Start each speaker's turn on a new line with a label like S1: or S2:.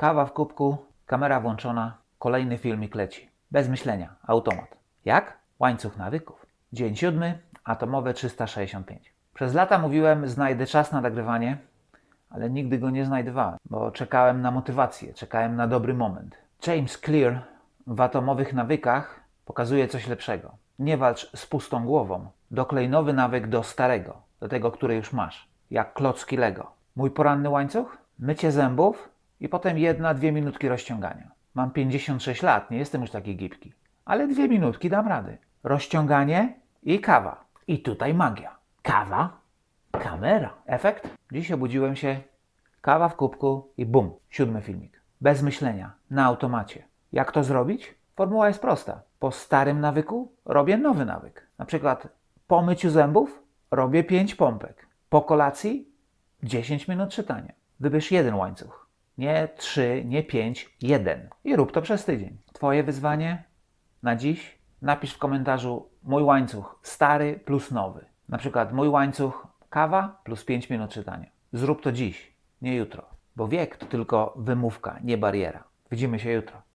S1: Kawa w kubku, kamera włączona, kolejny filmik leci. Bez myślenia, automat. Jak? Łańcuch nawyków. Dzień siódmy, atomowe 365. Przez lata mówiłem, znajdę czas na nagrywanie, ale nigdy go nie znajdowałem, bo czekałem na motywację, czekałem na dobry moment. James Clear w atomowych nawykach pokazuje coś lepszego. Nie walcz z pustą głową. Doklej nowy nawyk do starego, do tego, który już masz. Jak klocki Lego. Mój poranny łańcuch? Mycie zębów i potem jedna, dwie minutki rozciągania. Mam 56 lat, nie jestem już taki gibki. Ale dwie minutki dam rady. Rozciąganie i kawa. I tutaj magia. Kawa, kamera. Efekt? Dziś obudziłem się, kawa w kubku i bum, siódmy filmik. Bez myślenia, na automacie. Jak to zrobić? Formuła jest prosta. Po starym nawyku robię nowy nawyk. Na przykład po myciu zębów robię 5 pompek. Po kolacji 10 minut czytania. Wybierz jeden łańcuch. Nie trzy, nie pięć, jeden. I rób to przez tydzień. Twoje wyzwanie na dziś? Napisz w komentarzu mój łańcuch stary plus nowy. Na przykład mój łańcuch kawa plus 5 minut czytania. Zrób to dziś, nie jutro. Bo wiek to tylko wymówka, nie bariera. Widzimy się jutro.